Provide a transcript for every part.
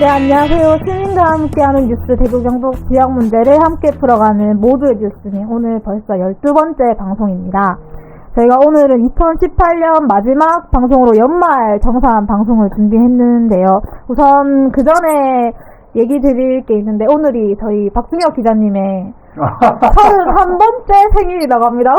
네, 안녕하세요. 시민과 함께하는 뉴스 대구 경북 지역 문제를 함께 풀어가는 모두의 뉴스님. 오늘 벌써 12번째 방송입니다. 저희가 오늘은 2018년 마지막 방송으로 연말 정산 방송을 준비했는데요. 우선 그 전에 얘기 드릴 게 있는데 오늘이 저희 박준혁 기자님의 31번째 생일이라고 합니다.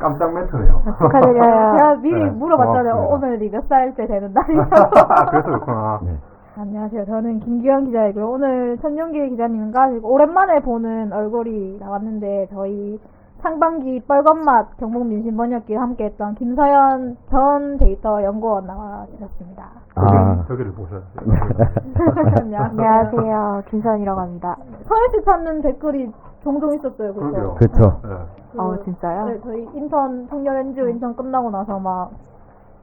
깜짝 멘트네요. 축하드려요. 제가 미리 네, 물어봤잖아요. 고맙습니다. 오늘이 몇 살째 되는 날이라고. 그래서 그렇구나. 네. 안녕하세요. 저는 김기현 기자이고요. 오늘 천용기 기자님과 오랜만에 보는 얼굴이 나왔는데 저희 상반기 빨간맛 경북민심번역기에 함께했던 김서연 전 데이터 연구원 나와주셨습니다. 아. 저기를 보셔야 안녕하세요. 김선이라고 합니다. 서현 씨 찾는 댓글이 종종 있었어요. 그렇죠? 그쵸. 네. 그, 어, 진짜요? 네, 저희 인턴 청년 NGO 인턴 끝나고 나서 막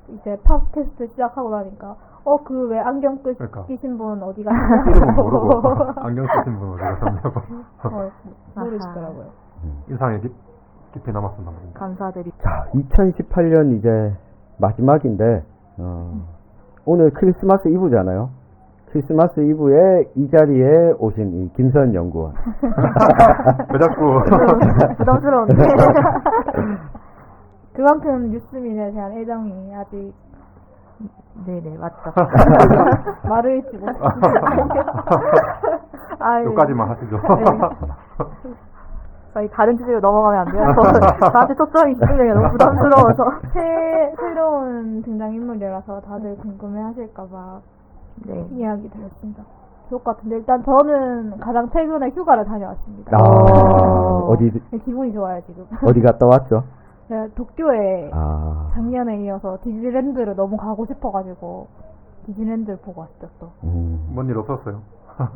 이제 팟캐스트 시작하고 나니까 어 그 왜 안경 끼, 그러니까. 끼신 분 어디 가시냐고 안경 쓰신 분 어디가 샀냐고 어, 모르시더라고요. 인상에 깊, 깊이 남았었나 봅니다. 감사드립니다. 자, 2018년 이제 마지막인데, 어, 오늘 크리스마스 이브잖아요. 크리스마스 이브에 이 자리에 오신 이 김선 연구원. 왜 자꾸 부담스러운데. 그만큼 뉴스민에 대한 애정이 아직 네네, 맞죠. 말을 잊지. 아유, 여기까지만 하시죠. 저희 다른 주제로 넘어가면 안 돼요? 저, 저한테 초점이 집중되기 너무 부담스러워서. 새, 새로운 등장인물이라서 다들 궁금해 하실까봐 네. 이야기 드렸습니다. 좋을 것 같은데, 일단 저는 가장 최근에 휴가를 다녀왔습니다. 아, 어디, 네, 기분이 좋아요, 지금. 어디 갔다 왔죠? 제가 도쿄에 아, 작년에 이어서 디즈니랜드를 너무 가고 싶어가지고 디즈니랜드를 보고 왔죠 또 음, 뭔 일 없었어요?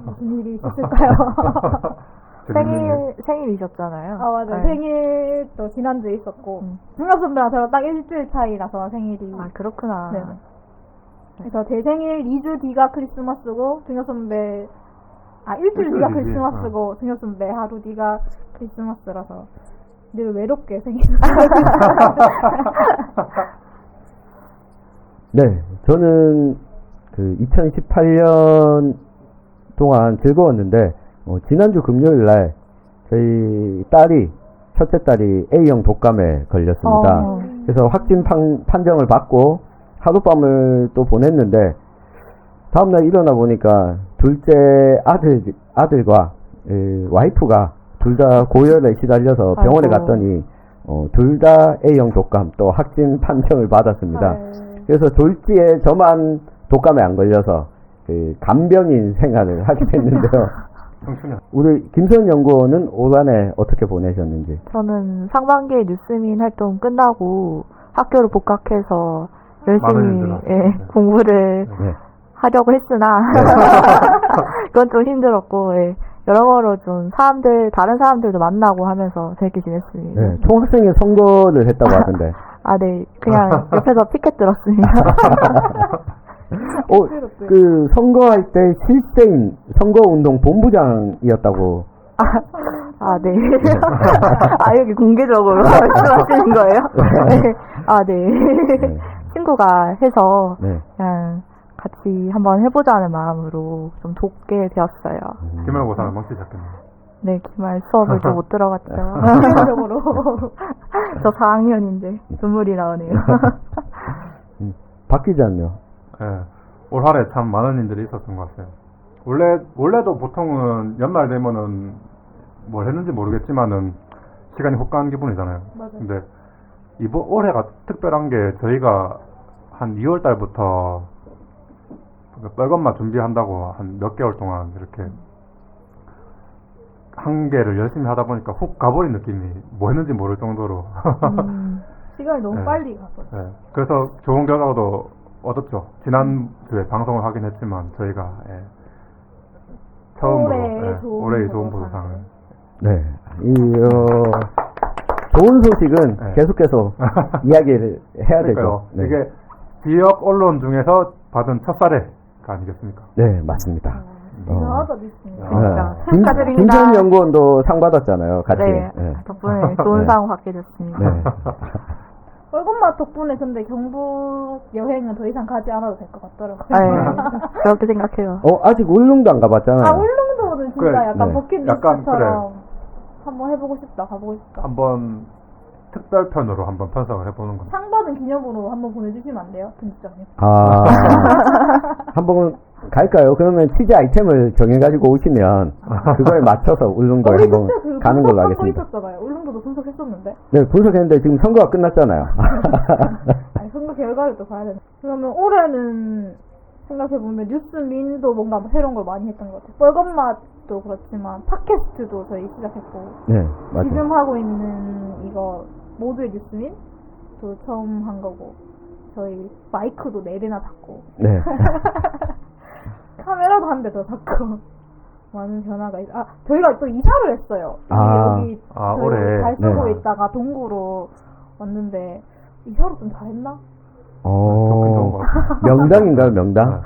무슨 일이 있었을까요? 생일, 생일이셨잖아요. 아 맞아 네. 생일 또 지난주에 있었고 음. 중엽 선배랑 저랑 딱 일주일 차이라서 생일이 아, 그렇구나. 네. 그래서 제 생일 2주 뒤가 크리스마스고 중엽 선배 아 일주일 일주일 뒤가 뒤지. 크리스마스고 중엽 선배 하루 뒤가 크리스마스라서 늘 외롭게 생일 네, 저는 그 2018년 동안 즐거웠는데, 어, 지난주 금요일 날 저희 딸이, 첫째 딸이 A형 독감에 걸렸습니다. 어. 그래서 확진 판, 판정을 받고 하룻밤을 또 보냈는데, 다음날 일어나 보니까 둘째 아들, 아들과 에, 와이프가 둘 다 고열에 시달려서 병원에 아이고. 갔더니, 어, 둘 다 A형 독감 또 확진 판정을 받았습니다. 그래서 졸지에 저만 독감에 안 걸려서 그 간병인 생활을 하게 됐는데요. 청춘이 우리 김선 연구원은 올 한해 어떻게 보내셨는지. 저는 상반기에 뉴스민 활동 끝나고 학교를 복학해서 열심히 예, 하셨어요. 공부를 네. 하려고 했으나 그건 좀 힘들었고 예, 여러모로 좀 사람들 다른 사람들도 만나고 하면서 재밌게 지냈습니다. 네, 총학생회 선거를 했다고 하던데. 아, 네. 그냥 옆에서 피켓 들었습니다. 어, 그 선거할 때 실세인 선거운동 본부장이었다고. 아, 아, 네. 아, 여기 공개적으로 말씀하시는 거예요? 네. 아, 네. 네. 친구가 해서 네. 그냥 같이 한번 해보자는 마음으로 좀 돕게 되었어요. 음. 기말고사를 멈추셨겠네요. 네, 기말 수업을 좀 못 들어갔죠. 개인적으로 저 4학년인데 눈물이 나오네요. 박 기자는요? 예. 올 한해 참 많은 일들이 있었던 것 같아요. 원래, 원래도 보통은 연말 되면은 뭘 했는지 모르겠지만은 시간이 훅 가는 기분이잖아요. 맞아요. 근데 이번 올해가 특별한 게 저희가 한 2월 달부터 그 빨간맛 준비한다고 한 몇 개월 동안 이렇게 한 개를 열심히 하다 보니까 훅 가버린 느낌이 뭐 했는지 모를 정도로 음, 시간이 너무 네. 빨리 갔어요. 예, 그래서 좋은 결과도 얻었죠. 지난주에 방송을 하긴 했지만 저희가 예, 처음으로 올해의 예, 좋은 올해의 좋은 보도상을. 네. 이, 어, 좋은 소식은 네. 계속해서 이야기를 해야 그러니까요. 되죠. 네. 이게 지역 언론 중에서 받은 첫 사례가 아니겠습니까? 네, 맞습니다. 대단하다 믿습니다. 그러니까 네. 김, 축하드립니다. 김선 연구원도 상 받았잖아요, 같이. 네, 네. 덕분에 좋은 네. 상 받게 됐습니다. 네. 뻘건맛 덕분에 근데 경북 여행은 더 이상 가지 않아도 될 것 같더라고요. 네, 그렇게 생각해요. 어, 아직 울릉도 안 가봤잖아요. 아, 울릉도는 진짜 그래, 약간 네. 버킷리스트처럼 한번 해보고 싶다, 가보고 싶다. 한번 특별편으로 한번 편성을 해보는 거. 상 받은 기념으로 한번 보내주시면 안 돼요? 편집장님. 아, 한번 갈까요? 그러면 취재 아이템을 정해가지고 오시면 그거에 맞춰서 울릉도에 우리 한번 그 가는 걸로 하겠습니다. 있었잖아요. 울릉도도 분석했었는데. 네, 분석했는데 지금 선거가 끝났잖아요. 아니, 선거 결과를 또 봐야 되나. 그러면 올해는 생각해보면 뉴스민도 뭔가 뭐 새로운 걸 많이 했던 것 같아요. 뻘건맛도 그렇지만 팟캐스트도 저희 시작했고 네, 맞아요. 지금 하고 있는 이거 모두의 뉴스민도 처음 한 거고 저희 마이크도 네 대나 샀고 네. 카메라도 한 대 더 샀고 많은 변화가 있. 아 저희가 또 이사를 했어요. 아. 여기 아, 그 올해. 잘 쓰고 네. 있다가 동구로 왔는데 이사를 좀 잘했나? 것 어, 같아요. 명당인가요, 명당?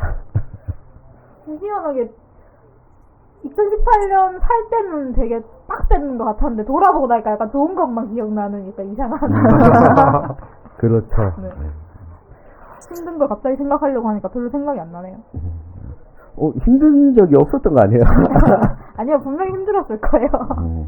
희한하게 2018년 살 때는 되게 빡센 것 같았는데 돌아보고 나니까 약간 좋은 것만 기억나는 약간 이상한 그렇죠. 네. 힘든 걸 갑자기 생각하려고 하니까 별로 생각이 안 나네요. 어, 힘든 적이 없었던 거 아니에요? 아니요 분명히 힘들었을 거예요. 음,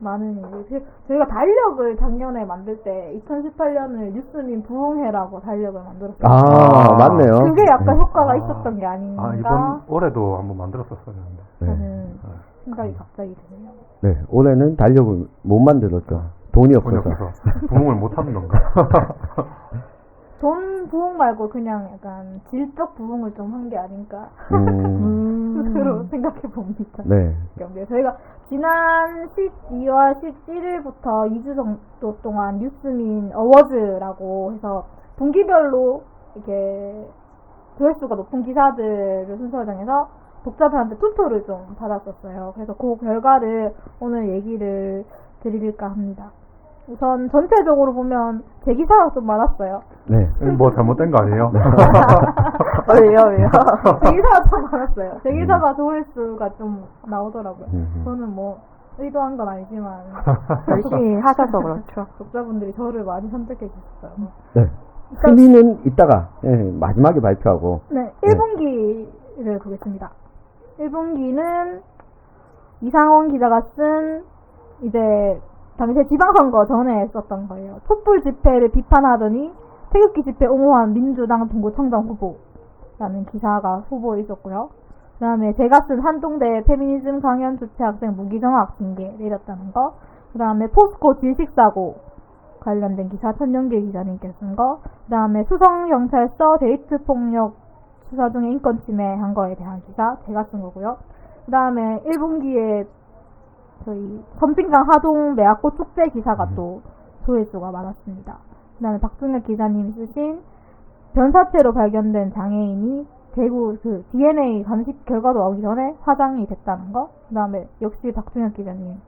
많은 이제 저희가 달력을 작년에 만들 때 2018년을 뉴스민 부흥회라고 달력을 만들었어요. 아, 아. 맞네요. 그게 약간 네. 효과가 아. 있었던 게 아닌가 아, 이번 올해도 한번 만들었었었는데. 네. 저는 생각이 갑자기 드네요. 네, 올해는 달력을 못 만들었죠. 돈이 돈이 없어서. 없어서 부흥을 못 하는 건가? 돈 부흥 말고 그냥 약간 질적 부흥을 좀 한 게 아닌가 음, 스스로 음. 생각해 봅니다. 네. 경기에 저희가 지난 12월 17일부터 2주 정도 동안 뉴스민 어워즈라고 해서 분기별로 이렇게 조회수가 높은 기사들을 순서 정해서 독자들한테 투표를 좀 받았었어요. 그래서 그 결과를 오늘 얘기를 드릴까 합니다. 우선 전체적으로 보면 제 기사가 좀 많았어요. 네. 뭐 잘못된 거 아니에요? 왜요, 왜요? 제 기사가 좀 많았어요. 제 기사가 조회수가 좀 나오더라고요. 음. 저는 뭐 의도한 건 아니지만 열심히 하셔서 그렇죠. 독자분들이 저를 많이 선택해 주셨어요. 네. 순위는 이따가 예, 마지막에 발표하고 네, 1분기를 보겠습니다. 1분기는 이상원 기자가 쓴 이제 당시에 지방선거 전에 썼던 거예요. 촛불 집회를 비판하더니 태극기 집회 옹호한 민주당 동구청장 후보라는 기사가 후보에 있었고요. 그 다음에 제가 쓴 한동대 페미니즘 강연 주최 학생 무기정학 징계 내렸다는 거. 그 다음에 포스코 질식사고 관련된 기사 천영길 기자님께 쓴 거. 그 다음에 수성경찰서 데이트 폭력 수사 중에 인권 침해한 거에 대한 기사 제가 쓴 거고요. 그 다음에 1분기에 저희 선빙강 하동 매화꽃 축제 기사가 또 조회수가 많았습니다. 그 다음에 박승혁 기자님이 쓰신 변사체로 발견된 장애인이 대구 그 DNA 감식 결과도 나오기 전에 화장이 됐다는 거. 그 다음에 역시 박승혁 기자님.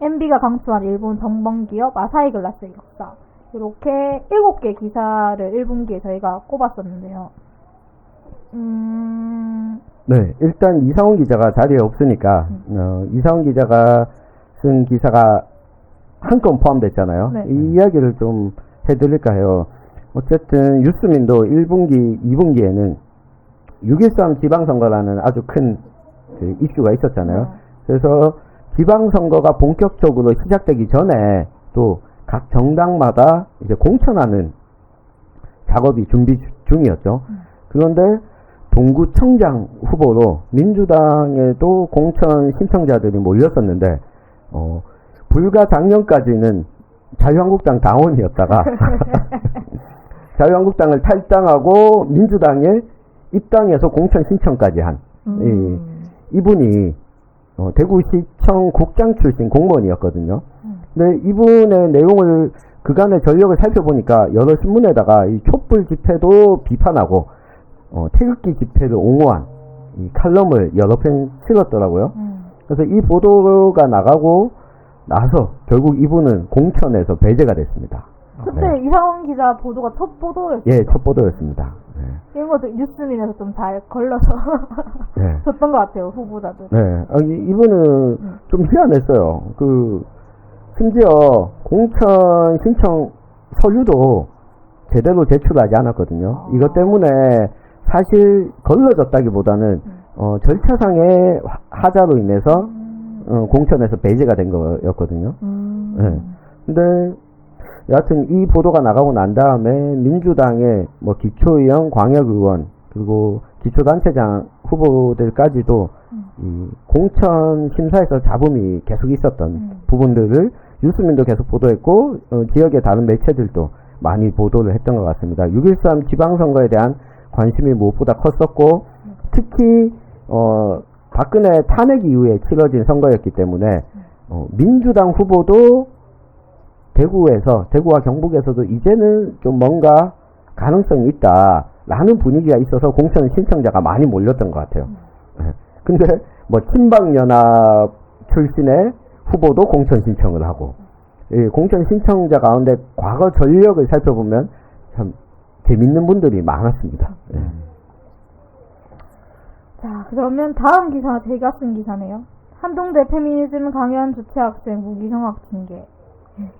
MB가 강추한 일본 정범기업 아사히 글라스의 역사. 이렇게 7개 기사를 1분기에 저희가 꼽았었는데요. 음, 네, 일단 이상훈 기자가 자리에 없으니까 어, 이상훈 기자가 쓴 기사가 한 건 포함됐잖아요. 네. 이 이야기를 좀 해드릴까 해요. 어쨌든 유스민도 1분기, 2분기에는 6.13 지방선거라는 아주 큰 그 이슈가 있었잖아요. 네. 그래서 지방선거가 본격적으로 시작되기 전에 또 각 정당마다 이제 공천하는 작업이 준비 주- 중이었죠. 음. 그런데 동구청장 후보로 민주당에도 공천 신청자들이 몰렸었는데 어, 불과 작년까지는 자유한국당 당원이었다가 자유한국당을 탈당하고 민주당에 입당해서 공천 신청까지 한 음. 이분이 어, 대구시청 국장 출신 공무원이었거든요. 음. 근데 이분의 내용을 그간의 전력을 살펴보니까 여러 신문에다가 이 촛불 집회도 비판하고 어, 태극기 집회를 옹호한 이 칼럼을 여러 편 실었더라고요. 음. 그래서 이 보도가 나가고 나서 결국 이분은 공천에서 배제가 됐습니다. 그때 네. 이상원 기자 보도가 첫 보도였어요. 예, 첫 보도였습니다. 네. 이런 것도 뉴스민에서 좀 잘 걸러서 네. 줬던 것 같아요, 후보자들. 네. 아, 이- 이분은 음. 좀 희한했어요. 그, 심지어 공천 신청 서류도 제대로 제출하지 않았거든요. 이것 때문에 사실 걸러졌다기보다는 어, 절차상의 하- 하자로 인해서 어, 공천에서 배제가 된 거였거든요. 음. 네. 근데 여하튼 이 보도가 나가고 난 다음에 민주당의 뭐 기초의원, 광역의원 그리고 기초단체장 후보들까지도 이 공천 심사에서 잡음이 계속 있었던 음. 부분들을 뉴스민도 계속 보도했고 어, 지역의 다른 매체들도 많이 보도를 했던 것 같습니다. 6.13 지방선거에 대한 관심이 무엇보다 컸었고 특히 어, 박근혜 탄핵 이후에 치러진 선거였기 때문에 어, 민주당 후보도 대구에서 대구와 경북에서도 이제는 좀 뭔가 가능성이 있다라는 분위기가 있어서 공천 신청자가 많이 몰렸던 것 같아요. 예. 근데 뭐 친박연합 출신의 후보도 공천 신청을 하고 이 공천 신청자 가운데 과거 전력을 살펴보면 참 재밌는 분들이 많았습니다. 예. 자, 그러면 다음 기사 제가 쓴 기사네요. 한동대 페미니즘 강연 주최 학생 무기성학 징계.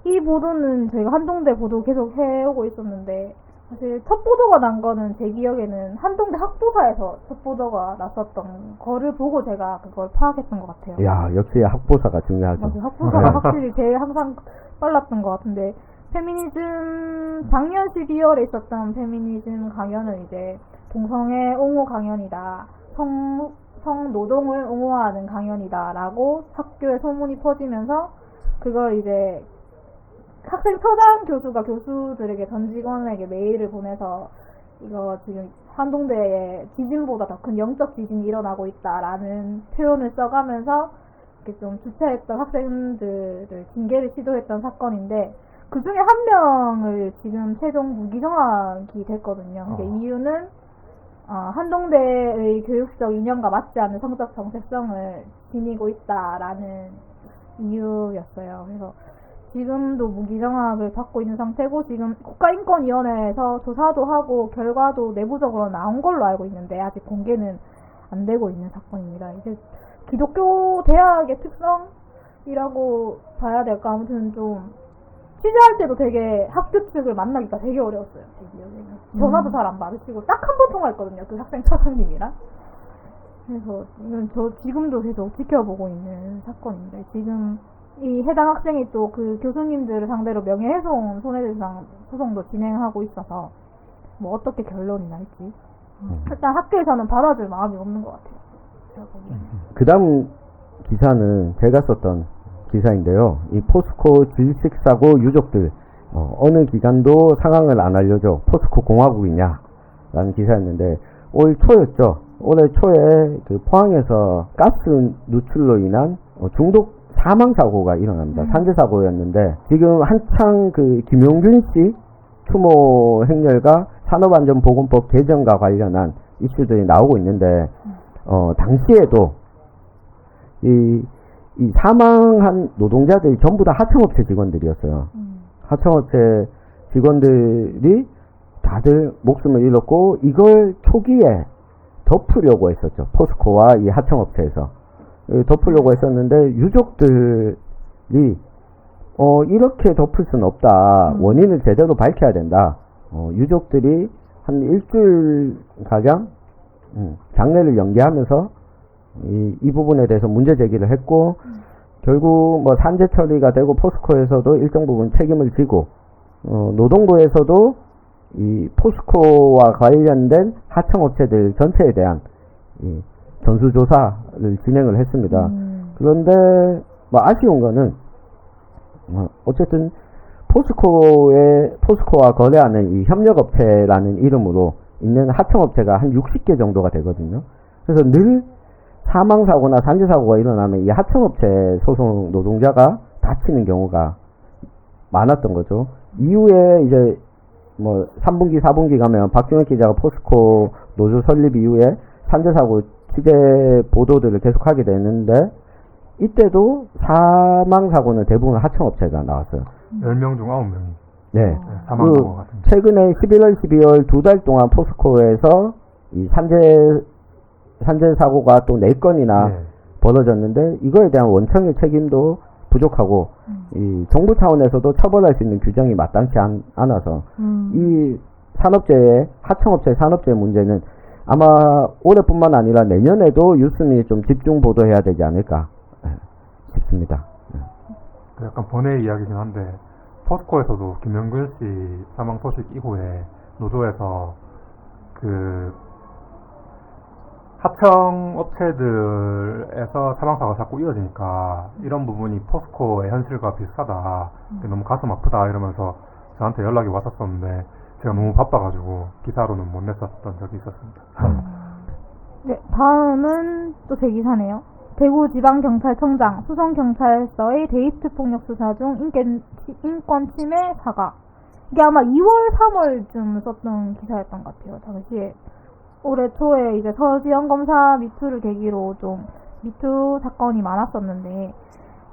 이 보도는 저희가 한동대 보도 계속 해오고 있었는데 사실 첫 보도가 난 거는 제 기억에는 한동대 학부사에서 첫 보도가 났었던 거를 보고 제가 그걸 파악했던 것 같아요. 야 역시 학보사가 중요하죠. 맞아요. 학부사가 확실히 제일 항상 빨랐던 것 같은데 페미니즘 작년 12월에 있었던 페미니즘 강연은 이제 동성애 옹호 강연이다. 성, 성노동을 옹호하는 강연이다 라고 학교에 소문이 퍼지면서 그걸 이제 학생 처장 교수가 교수들에게 전 직원에게 메일을 보내서 이거 지금 한동대에 지진보다 더 큰 영적 지진이 일어나고 있다라는 표현을 써가면서 이렇게 좀 주최했던 학생들을 징계를 시도했던 사건인데 그 중에 한 명을 지금 최종 무기정학이 됐거든요. 근데 어. 이유는 어, 한동대의 교육적 이념과 맞지 않는 성적 정체성을 지니고 있다라는 이유였어요. 그래서 지금도 무기정학을 받고 있는 상태고 지금 국가인권위원회에서 조사도 하고 결과도 내부적으로 나온 걸로 알고 있는데 아직 공개는 안 되고 있는 사건입니다. 이제 기독교 대학의 특성이라고 봐야 될까 아무튼 좀 취재할 때도 되게 학교 측을 만나기가 되게 어려웠어요. 제 기억에는 전화도 잘 안 받으시고 딱 한 번 통화했거든요. 그 학생 처장님이랑. 그래서 이건 저 지금도 계속 지켜보고 있는 사건인데 지금 이 해당 학생이 또 그 교수님들을 상대로 명예훼손 손해배상 소송도 진행하고 있어서 뭐 어떻게 결론이 날지 일단 학교에서는 받아줄 마음이 없는 것 같아요. 보기에는. 그 다음 기사는 제가 썼던 기사인데요. 이 포스코 질식사고 유족들 어, 느 기관도 상황을 안 알려줘 포스코 공화국이냐 라는 기사였는데 올 초였죠. 올해 초에 그 포항에서 가스 누출로 인한 어, 중독 사망 사고가 일어납니다. 음. 산재 사고였는데 지금 한창 그 김용균 씨 추모 행렬과 산업안전보건법 개정과 관련한 이슈들이 나오고 있는데 어 당시에도 이, 이 사망한 노동자들이 전부 다 하청업체 직원들이었어요. 음. 하청업체 직원들이 다들 목숨을 잃었고 이걸 초기에 덮으려고 했었죠. 포스코와 이 하청업체에서 예, 덮으려고 했었는데 유족들이 어 이렇게 덮을 수는 없다. 음. 원인을 제대로 밝혀야 된다. 어, 유족들이 한 일주일 가량 음, 장례를 연기하면서 이, 이 부분에 대해서 문제 제기를 했고 결국 뭐 산재 처리가 되고 포스코에서도 일정 부분 책임을 지고 어, 노동부에서도 이 포스코와 관련된 하청업체들 전체에 대한 이 전수조사를 진행을 했습니다. 음. 그런데 뭐 아쉬운 거는 어, 어쨌든 포스코의 포스코와 거래하는 이 협력업체라는 이름으로 있는 하청업체가 한 60개 정도가 되거든요. 그래서 늘 사망사고나 산재사고가 일어나면 이 하청업체 소속 노동자가 다치는 경우가 많았던 거죠. 이후에 이제 뭐 3분기, 4분기 가면 박준혁 기자가 포스코 노조 설립 이후에 산재사고 취재 보도들을 계속하게 되는데 이때도 사망사고는 대부분 하청업체가 나왔어요. 10명 중 9명이 네. 사망한 그것 같습니다. 최근에 11월, 12월 두 달 동안 포스코에서 이 산재 산재 사고가 또 4건이나 네. 벌어졌는데 이거에 대한 원청의 책임도 부족하고 음. 이 정부 차원에서도 처벌할 수 있는 규정이 마땅치 않, 않아서 음. 이 산업재해 하청업체 산업재해 문제는 아마 올해뿐만 아니라 내년에도 유승이 좀 집중 보도해야 되지 않을까 예, 싶습니다. 그 약간 번외 이야기긴 한데 포스코에서도 김영근 씨 사망 소식 이후에 노조에서 그 하청 업체들에서 사망 사고가 자꾸 이어지니까 이런 부분이 포스코의 현실과 비슷하다. 그게 너무 가슴 아프다 이러면서 저한테 연락이 왔었었는데 제가 너무 바빠가지고 기사로는 못 냈었던 적이 있었습니다. 네, 다음은 또 제 기사네요. 대구지방경찰청장 수성경찰서의 데이트 폭력 수사 중 인권, 인권 침해 사과. 이게 아마 2월, 3월쯤 썼던 기사였던 것 같아요. 당시에 올해 초에 이제 서지영 검사 미투를 계기로 좀 미투 사건이 많았었는데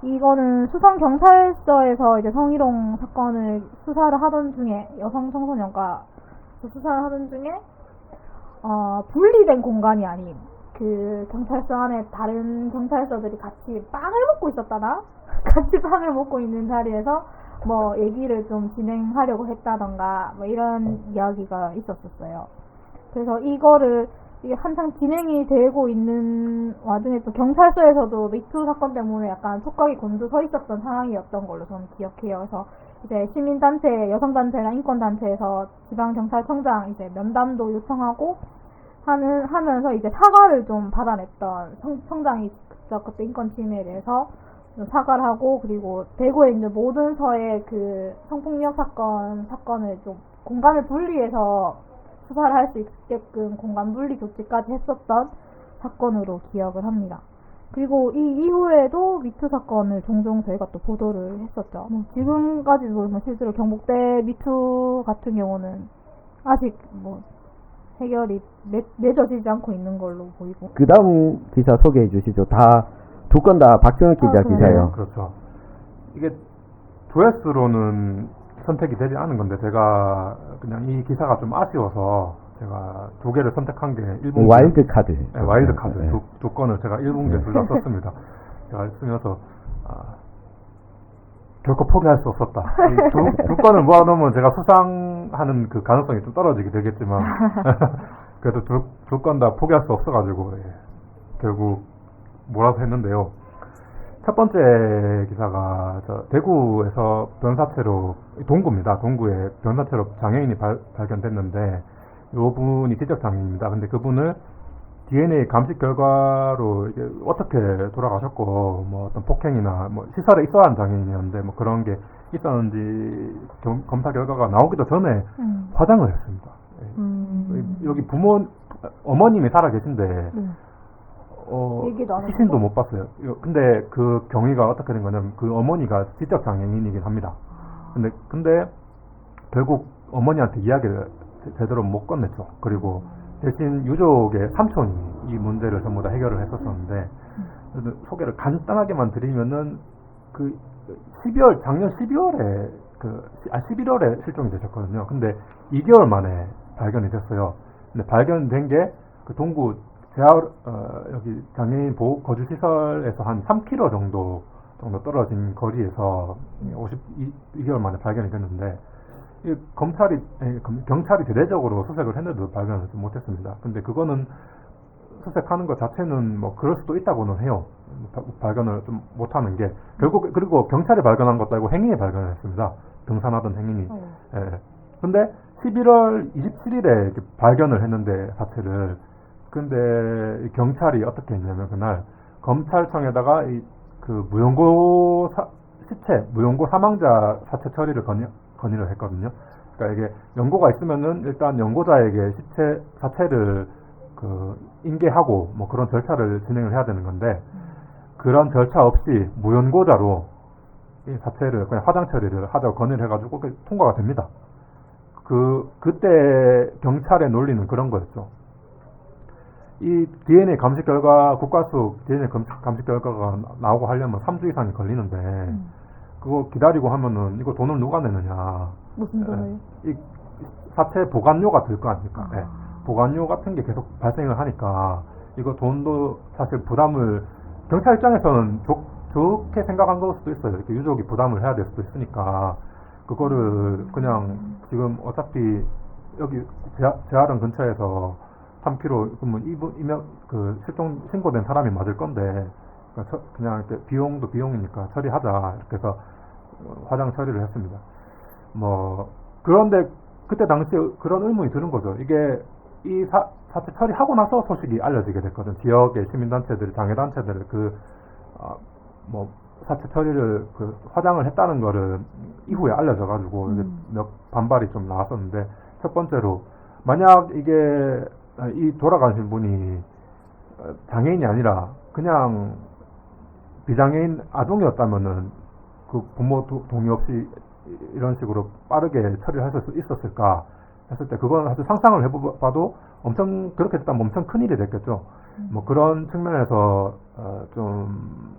이거는 수성 경찰서에서 이제 성희롱 사건을 수사를 하던 중에 여성 청소년과 수사를 하던 중에 어, 분리된 공간이 아닌 그 경찰서 안에 다른 경찰서들이 같이 빵을 먹고 있었다나? 같이 빵을 먹고 있는 자리에서 뭐 얘기를 좀 진행하려고 했다던가 뭐 이런 이야기가 있었었어요. 그래서 이거를 이게 한창 진행이 되고 있는 와중에 또 경찰서에서도 미투 사건 때문에 약간 속각이 곤두 서 있었던 상황이었던 걸로 저는 기억해요. 그래서 이제 시민단체, 여성단체나 인권단체에서 지방경찰청장 이제 면담도 요청하고 하는, 하면서 이제 사과를 좀 받아냈던 청, 청장이 직접 그때 인권 침해에 대해서 좀 사과를 하고 그리고 대구에 있는 모든 서의 그 성폭력 사건, 사건을 좀 공간을 분리해서 수사를 할 수 있게끔 공간 분리 조치까지 했었던 사건으로 기억을 합니다. 그리고 이 이후에도 미투 사건을 종종 저희가 또 보도를 했었죠. 뭐 지금까지도 뭐 실제로 경북대 미투 같은 경우는 아직 뭐 해결이 맺, 맺어지지 않고 있는 걸로 보이고. 그 다음 기사 소개해 주시죠. 다 두 건 다 박정혁 기자 아? 기사예요. 그렇죠. 이게 조회수로는 선택이 되지 않은 건데 제가 그냥 이 기사가 좀 아쉬워서 제가 두 개를 선택한 게 일본 와일드 카드. 네, 와일드 카드 네. 두, 두 건을 제가 일본계 네. 둘다 썼습니다. 제가 쓰면서 아, 결코 포기할 수 없었다. 이 두, 두 건을 모아놓으면 제가 수상하는 그 가능성이 좀 떨어지게 되겠지만 그래도 두, 두건다 포기할 수 없어가지고 예, 결국 몰아서 했는데요. 첫 번째 기사가 저 대구에서 변사체로 동구입니다. 동구에 변사체로 장애인이 발, 발견됐는데 이 분이 지적 장애인입니다. 근데 그분을 DNA 감식 결과로 이게 어떻게 돌아가셨고 뭐 어떤 폭행이나 뭐 시설에 있어야 하는 장애인이었는데 뭐 그런 게 있었는지 경- 검사 결과가 나오기도 전에 음. 화장을 했습니다. 예. 음. 여기 부모 어머님이 살아 계신데 네. 어, 얘기도 안 시신도? 못 봤어요. 근데 그 경위가 어떻게 된 거냐면 그 어머니가 지적 장애인이긴 합니다. 근데 근데 결국 어머니한테 이야기를 제- 제대로 못 건넸죠. 그리고 대신 유족의 삼촌이 이 문제를 전부 다 해결을 했었었는데 소개를 간단하게만 드리면은 그 12월 작년 12월에 그아 11월에 실종이 되셨거든요. 근데 2개월 만에 발견이 됐어요. 근데 발견된 게 그 동구 재활 어, 여기 장애인 보호 거주 시설에서 한 3km 정도 정도 떨어진 거리에서 52개월 만에 발견이 됐는데 이 검찰이 아니, 경찰이 대대적으로 수색을 했는데도 발견을 좀 못했습니다. 근데 그거는 수색하는 것 자체는 뭐 그럴 수도 있다고는 해요. 바- 발견을 좀 못하는 게 결국 그리고 경찰이 발견한 것도 아니고 행인이 발견을 했습니다. 등산하던 행인이. 어. 예. 근데 11월 27일에 이렇게 발견을 했는데 사체를 근데 이 경찰이 어떻게 했냐면 그날 검찰청에다가 이 그 무용고 사- 시체 무용고 사망자 사체 처리를 건의, 건의를 했거든요. 그러니까 이게 연고가 있으면은 일단 연고자에게 시체 사체를 그 인계하고 뭐 그런 절차를 진행을 해야 되는 건데 그런 절차 없이 무연고자로 이 사체를 그냥 화장 처리를 하자고 건의를 해가지고 통과가 됩니다. 그 그때 경찰의 논리는 그런 거였죠. 이 DNA 감식 결과 국가수 DNA 검- 감식 결과가 나오고 하려면 3주 이상이 걸리는데 음. 그거 기다리고 하면은 이거 돈을 누가 내느냐? 무슨 돈을? 이 사체 보관료가 들 거 아닙니까? 아. 예. 보관료 같은 게 계속 발생을 하니까 이거 돈도 사실 부담을 경찰 입장에서는 좋, 좋게 생각한 걸 수도 있어요. 이렇게 유족이 부담을 해야 될 수도 있으니까 그거를 그냥 지금 어차피 여기 재- 재활원 근처에서 3km 그러면 이분 이명 그 실종 신고된 사람이 맞을 건데 그러니까 처- 그냥 이렇게 비용도 비용이니까 처리하자 이렇게 해서 어, 화장 처리를 했습니다. 뭐 그런데 그때 당시에 그런 의문이 드는 거죠. 이게 이 사, 사태 처리하고 나서 소식이 알려지게 됐거든. 지역의 시민단체들, 장애단체들 그, 어, 뭐, 사태 처리를, 그, 화장을 했다는 거를 이후에 알려져가지고, 이게 몇 반발이 좀 나왔었는데, 첫 번째로, 만약 이게, 아, 이 돌아가신 분이 어, 장애인이 아니라, 그냥 비장애인 아동이었다면은, 그 부모 도- 동의 없이 이런 식으로 빠르게 처리를 할 수 있었을까 했을 때 그건 사실 상상을 해봐도 엄청 그렇게 됐다면 엄청 큰 일이 됐겠죠. 뭐 그런 측면에서 어, 좀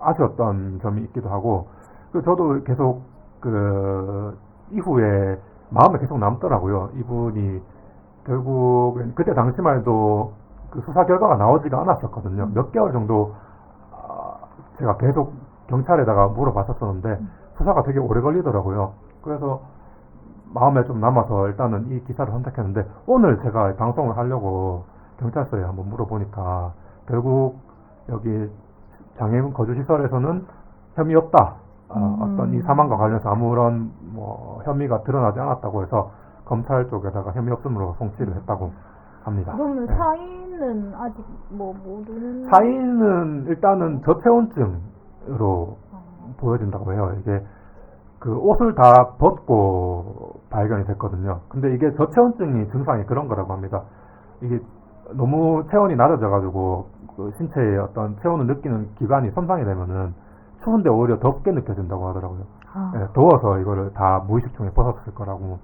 아쉬웠던 점이 있기도 하고 그 저도 계속 그 이후에 마음에 계속 남더라고요. 이분이 결국엔 그때 당시만 해도 그 수사 결과가 나오지가 않았었거든요. 몇 개월 정도 아, 제가 계속 경찰에다가 물어봤었었는데 수사가 되게 오래 걸리더라고요. 그래서 마음에 좀 남아서 일단은 이 기사를 선택했는데 오늘 제가 방송을 하려고 경찰서에 한번 물어보니까 결국 여기 장애인 거주시설에서는 혐의 없다. 아, 음. 어떤 이 사망과 관련해서 아무런 뭐 혐의가 드러나지 않았다고 해서 검찰 쪽에다가 혐의 없음으로 송치를 했다고 합니다. 그러면 네. 사인은 아직 뭐 모르는 사인은 일단은 저체온증으로 어. 보여진다고 해요. 이게 그 옷을 다 벗고 발견이 됐거든요. 근데 이게 저체온증이 증상이 그런 거라고 합니다. 이게 너무 체온이 낮아져가지고 그 신체의 어떤 체온을 느끼는 기관이 손상이 되면은 추운데 오히려 덥게 느껴진다고 하더라고요. 아. 예, 더워서 이거를 다 무의식 중에 벗었을 거라고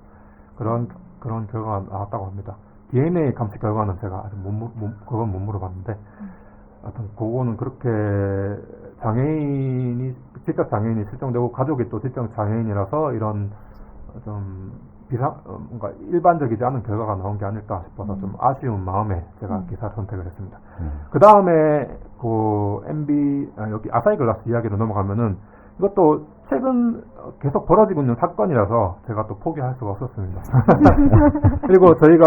그런 그런 결과가 나왔다고 합니다. DNA 감식 결과는 제가 아직 못, 물- 못- 그건 못 물어봤는데 하여튼 그거는 그렇게 장애인이 지적 장애인이 실종되고 가족이 또 지적 장애인이라서 이런 좀 비상 어, 뭔가 일반적이지 않은 결과가 나온 게 아닐까 싶어서 좀 아쉬운 마음에 제가 기사 선택을 했습니다. 그 다음에 그 MB 아, 여기 아사히 글라스 이야기로 넘어가면은 이것도 최근 어, 계속 벌어지고 있는 사건이라서 제가 또 포기할 수가 없었습니다. 그리고 저희가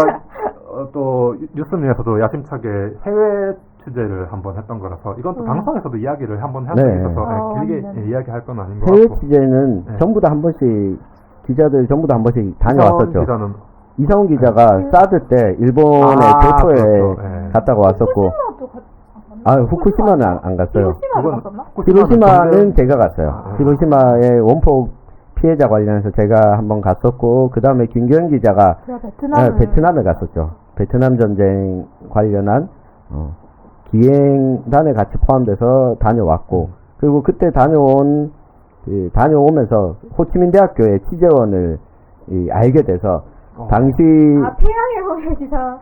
어, 또 뉴스미에서도 야심차게 해외 취재를 한번 했던 거라서 이건 또 음. 방송에서도 이야기를 한번 할 네. 수 있어서 어, 예, 길게. 예, 이야기할 건 아닌 것 해외 같고 취재는 네. 전부 다 한 번씩 기자들 전부 다 한 번씩 다녀왔었죠. 이상훈 기자가 사드 때 일본의 아, 교토에 그렇죠. 예. 갔다가 왔었고, 아 후쿠시마는 안, 안 갔어요. 히로시마도 그건 갔었나? 히로시마는 제가 갔어요. 아, 네. 히로시마의 원폭 피해자 관련해서 제가 한번 갔었고, 그 다음에 김경 기자가 제가 베트남 네, 베트남에 갔었죠. 베트남 전쟁 관련한 어, 기행단에 같이 포함돼서 다녀왔고, 그리고 그때 다녀온 그 다녀오면서 호치민 대학교의 취재원을 이, 알게 돼서 어. 당시 아 태양의 기사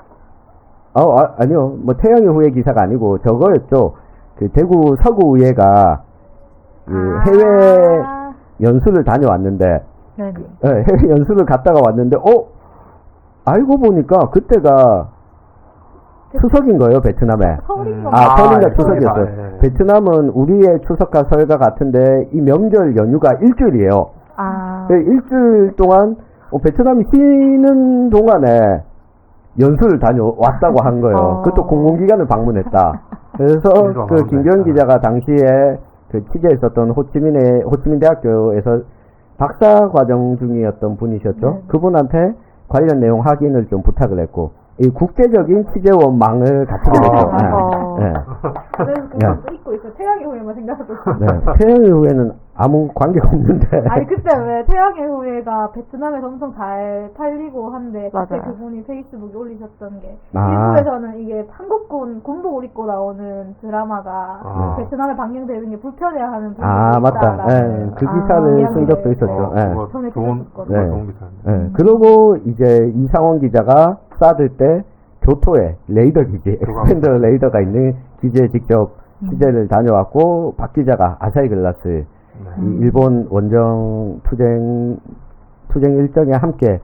어, 아, 아니요. 뭐 태양의 후예 기사가 아니고 저거였죠. 그 대구 서구의회가 그 아. 해외 연수를 다녀왔는데 네네. 예, 해외 연수를 갔다가 왔는데 어 알고 보니까 그때가 추석인 거예요 베트남에. 서울인가 음. 아, 아, 설인가 예, 추석이었어요. 설이다, 예. 베트남은 우리의 추석과 설과 같은데 이 명절 연휴가 일주일이에요. 아. 그 일주일 동안 어, 베트남이 쉬는 동안에 연수를 다녀왔다고 한 거예요. 어. 그것도 공공기관을 방문했다. 그래서 그. 김경 기자가 당시에 그 취재했었던 호치민의 호치민 대학교에서 박사 과정 중이었던 분이셨죠. 네. 그분한테 관련 내용 확인을 좀 부탁을 했고 이 국제적인 취재원망을 갖추게 됐죠. 아. 네. 어. 네. 그것도 잊고 있어 태양의 후예만 생각하고 있어 네. 태양의 후에는 아무 관계가 없는데. 아니 그때 왜 태양의 후예가 베트남에서 엄청 잘 팔리고 한데 그때 맞아요. 그분이 페이스북에 올리셨던 게 아. 일부에서는 이게 한국군 군복을 입고 나오는 드라마가 아. 베트남에 방영되는 게 불편해하는 분들이 아, 맞다. 있다라는 예, 그 아, 기사를 쓴 적도 네. 있었죠. 어, 예. 그거 전에 좋은 네. 좋은 기사입니다. 예, 그러고 이제 이상원 기자가 사드 때 교토에 레이더 기지, 그거 엑스펜더 레이더가 있는 기지에 직접 취재를 다녀왔고, 박 기자가 아사히 글라스, 네. 이 일본 원정 투쟁, 투쟁 일정에 함께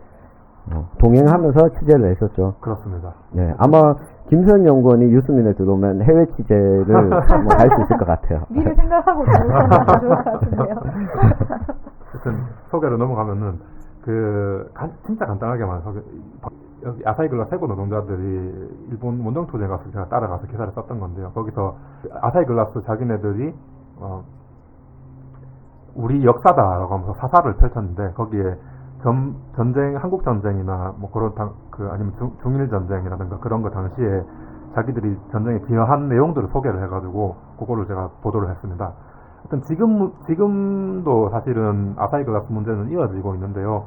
어, 동행하면서 취재를 했었죠. 그렇습니다. 네, 아마 김선 연구원이 유스민에 들어오면 해외 취재를 할수 있을 것 같아요. 미래 생각하고 좋을 것 같은데요. 하여튼 소개로 넘어가면은 그 간- 진짜 간단하게만 소개 여기 아사히 글라스 해고 노동자들이 일본 원정 투쟁 가서 제가 따라가서 기사를 썼던 건데요. 거기서 아사히 글라스 자기네들이 어, 우리 역사다라고 하면서 사사를 펼쳤는데 거기에 전, 전쟁 한국 전쟁이나 뭐 그런 당, 그 아니면 중, 중일 전쟁이라든가 그런 거 당시에 자기들이 전쟁에 기여한 내용들을 소개를 해가지고 그거를 제가 보도를 했습니다. 하여튼 지금 지금도 사실은 아사히 글라스 문제는 이어지고 있는데요.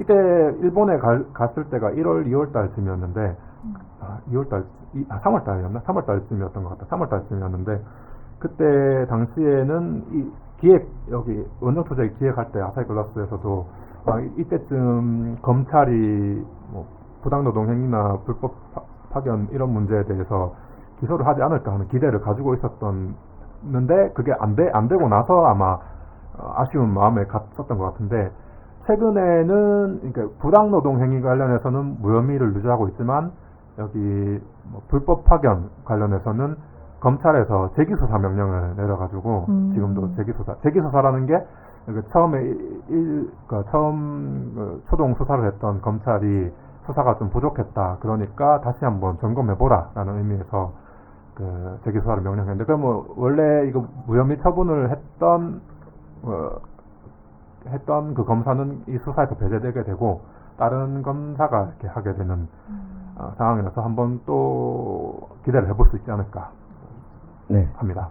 이때 일본에 갈- 갔을 때가 1월, 2월 달쯤이었는데 아, 2월 달, 3월 달이었나? 3월 달쯤이었던 것 같아. 3월 달쯤이었는데 그때 당시에는 이 기획 여기 원정 투쟁 기획할 때 아사히 글라스에서도 아, 이- 이때쯤 검찰이 뭐 부당노동 행위나 불법 파- 파견 이런 문제에 대해서 기소를 하지 않을까 하는 기대를 가지고 있었던는데 그게 안 돼, 안 되고 나서 아마 어, 아쉬운 마음에 갔었던 것 같은데 최근에는 그러니까 부당노동 행위 관련해서는 무혐의를 유지하고 있지만 여기 뭐 불법 파견 관련해서는 검찰에서 재기소사 명령을 내려가지고 음. 지금도 재기소사 재기소사라는 게그 처음에 일, 그 처음 그 초동 수사를 했던 검찰이 수사가 좀 부족했다. 그러니까 다시 한번 점검해보라라는 의미에서 그 재기소사를 명령했는데 그러면 뭐 원래 이거 무혐의 처분을 했던 어, 했던 그 검사는 이 수사에서 배제되게 되고 다른 검사가 이렇게 하게 되는 어, 상황이라서 한번 또 기대를 해볼 수 있지 않을까 네, 합니다.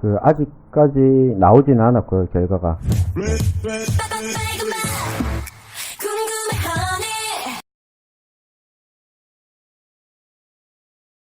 그 아직까지 나오진 않았고요 결과가. Make,